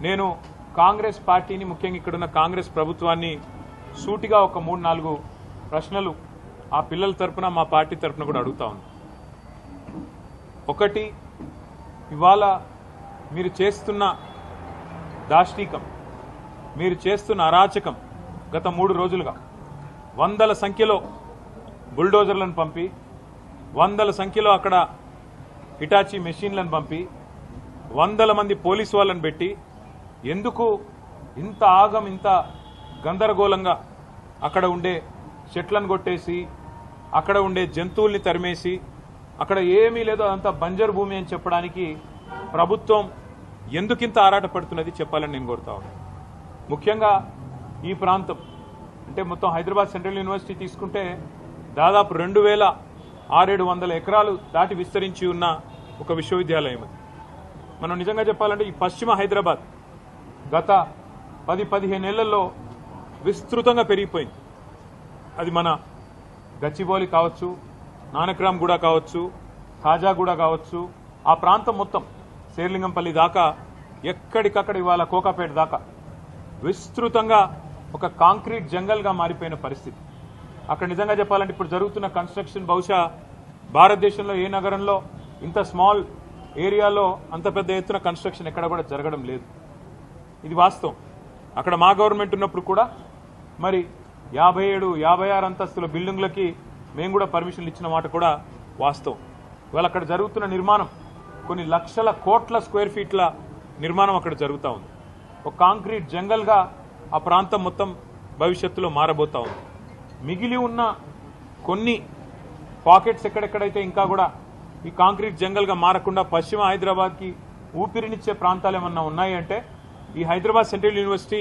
నేను కాంగ్రెస్ పార్టీని ముఖ్యంగా ఇక్కడున్న కాంగ్రెస్ ప్రభుత్వాన్ని సూటిగా ఒక మూడు నాలుగు ప్రశ్నలు ఆ పిల్లల తరపున మా పార్టీ తరపున కూడా అడుగుతా ఒకటి ఇవాళ మీరు చేస్తున్న దాష్టీకం మీరు చేస్తున్న అరాచకం గత మూడు రోజులుగా వందల సంఖ్యలో బుల్డోజర్లను పంపి వందల సంఖ్యలో అక్కడ హిటాచీ మెషిన్లను పంపి వందల మంది పోలీసు వాళ్ళని పెట్టి ఎందుకు ఇంత ఆగం ఇంత గందరగోళంగా అక్కడ ఉండే చెట్లను కొట్టేసి అక్కడ ఉండే జంతువుల్ని తరిమేసి అక్కడ ఏమీ లేదో అంత బంజర్ భూమి అని చెప్పడానికి ప్రభుత్వం ఎందుకింత ఆరాటపడుతున్నది చెప్పాలని నేను కోరుతా ఉన్నాను ముఖ్యంగా ఈ ప్రాంతం అంటే మొత్తం హైదరాబాద్ సెంట్రల్ యూనివర్సిటీ తీసుకుంటే దాదాపు రెండు వేల ఆరేడు వందల ఎకరాలు దాటి విస్తరించి ఉన్న ఒక విశ్వవిద్యాలయం అది. మనం నిజంగా చెప్పాలంటే ఈ పశ్చిమ హైదరాబాద్ గత పది పదిహేను నెలల్లో విస్తృతంగా పెరిగిపోయింది. అది మన గచ్చిబౌలి కావచ్చు నానక్రామ్ గూడ కావచ్చు ఖాజాగూడ కావచ్చు. ఆ ప్రాంతం మొత్తం శేర్లింగంపల్లి దాకా ఎక్కడికక్కడ ఇవాళ కోకాపేట దాకా విస్తృతంగా ఒక కాంక్రీట్ జంగల్గా మారిపోయిన పరిస్థితి. అక్కడ నిజంగా చెప్పాలంటే ఇప్పుడు జరుగుతున్న కన్స్ట్రక్షన్ బహుశా భారతదేశంలో ఏ నగరంలో ఇంత స్మాల్ ఏరియాలో అంత పెద్ద ఎత్తున కన్స్ట్రక్షన్ ఎక్కడ కూడా జరగడం లేదు. ఇది వాస్తవం. అక్కడ మా గవర్నమెంట్ ఉన్నప్పుడు కూడా మరి యాభై ఏడు యాభై ఆరు అంతస్తుల బిల్డింగ్లకి మేము కూడా పర్మిషన్లు ఇచ్చిన మాట కూడా వాస్తవం. ఇవాళ అక్కడ జరుగుతున్న నిర్మాణం కొన్ని లక్షల కోట్ల స్క్వేర్ ఫీట్ల నిర్మాణం అక్కడ జరుగుతూ ఉంది. ఒక కాంక్రీట్ జంగల్గా ఆ ప్రాంతం మొత్తం భవిష్యత్తులో మారబోతా ఉంది. మిగిలి ఉన్న కొన్ని పాకెట్స్ ఎక్కడెక్కడైతే ఇంకా కూడా ఈ కాంక్రీట్ జంగల్గా మారకుండా పశ్చిమ హైదరాబాద్కి ఊపిరినిచ్చే ప్రాంతాలు ఏమన్నా ఉన్నాయంటే ఈ హైదరాబాద్ సెంట్రల్ యూనివర్సిటీ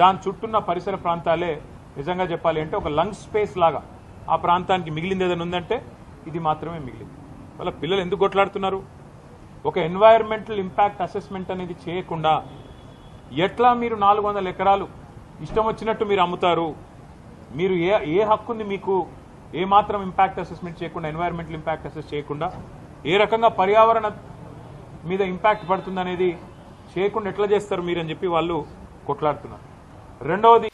దాని చుట్టూన్న పరిసర ప్రాంతాలే నిజంగా చెప్పాలి అంటే ఒక లంగ్ స్పేస్ లాగా ఆ ప్రాంతానికి మిగిలింది ఏదైనా ఉందంటే ఇది మాత్రమే మిగిలింది. వాళ్ళ పిల్లలు ఎందుకు కొట్లాడుతున్నారు? ఒక ఎన్వైర్మెంటల్ ఇంపాక్ట్ అసెస్మెంట్ అనేది చేయకుండా ఎట్లా మీరు నాలుగు వందల ఎకరాలు ఇష్టం వచ్చినట్టు మీరు అమ్ముతారు? మీరు ఏ ఏ హక్కుంది మీకు ఏ మాత్రం ఇంపాక్ట్ అసెస్మెంట్ చేయకుండా ఎన్వైర్మెంటల్ ఇంపాక్ట్ అసెస్ చేయకుండా ఏ రకంగా పర్యావరణ మీద ఇంపాక్ట్ పడుతుంది అనేది చేయకుండా ఎట్లా చేస్తారు మీరు అని చెప్పి వాళ్ళు కొట్లాడుతున్నారు. రెండవది